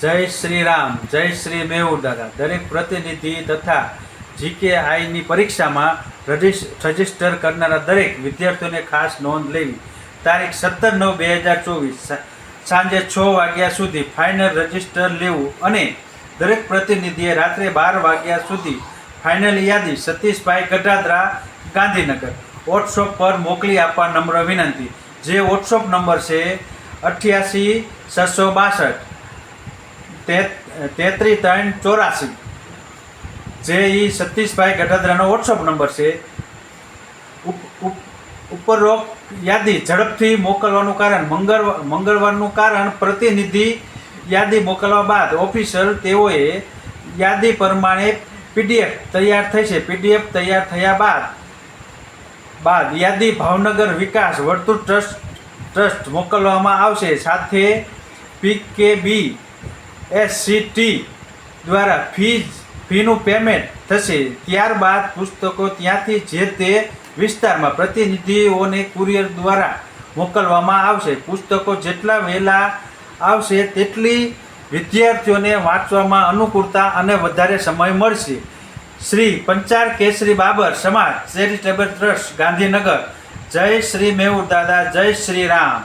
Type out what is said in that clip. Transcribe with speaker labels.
Speaker 1: જય શ્રી રામ, જય શ્રી મેહુર દાદા. દરેક પ્રતિનિધિ તથા જીકે આઈની પરીક્ષામાં રજિસ- રજિસ્ટર કરનારા દરેક વિદ્યાર્થીઓને ખાસ નોંધ લેવી. તારીખ સત્તર નવ બે હજાર ચોવીસ સાંજે છ વાગ્યા સુધી ફાઇનલ રજિસ્ટર લેવું અને દરેક પ્રતિનિધિએ રાત્રે બાર વાગ્યા સુધી ફાઇનલ યાદી સતીશભાઈ ગઢાદરા, ગાંધીનગર. વોટ્સઅપ પર મોકલી આપવા નમ્ર વિનંતી. જે વોટ્સઅપ નંબર છે અઠ્યાસી, છસો બાસઠ તેત્રીસ ત્રણ ચોરાસી. જે ઈ સતીશભાઈ ગઢાદરાનો વોટ્સઅપ નંબર છે. ઉપ- ઉપ- ઉપરોક્ત યાદી ઝડપથી મોકલવાનું કારણ મંગળવાર મંગળવારનું કારણ, પ્રતિનિધિ યાદી મોકલવા બાદ ઓફિસર તેઓએ યાદી પ્રમાણે પીડીએફ તૈયાર થઈ છે. પીડીએફ તૈયાર થયા બાદ બાદ યાદી ભાવનગર વિકાસ વર્તુળ ટ્રસ્ટ ટ્રસ્ટ મોકલવામાં આવશે. સાથે પીકેબી એસસીટી દ્વારા ફી ફીનું પેમેન્ટ થશે. ત્યારબાદ પુસ્તકો ત્યાંથી જે તે વિસ્તારમાં પ્રતિનિધિઓને કુરિયર દ્વારા મોકલવામાં આવશે. પુસ્તકો જેટલા વહેલા આવશે તેટલી વિદ્યાર્થીઓને વાંચવામાં અનુકૂળતા અને વધારે સમય મળશે. શ્રી પંચાર કેસરી બાબર સમાજ, ચેરિટેબલ ટ્રસ્ટ, ગાંધીનગર. જય શ્રી મેહુર દાદા, જય શ્રી રામ.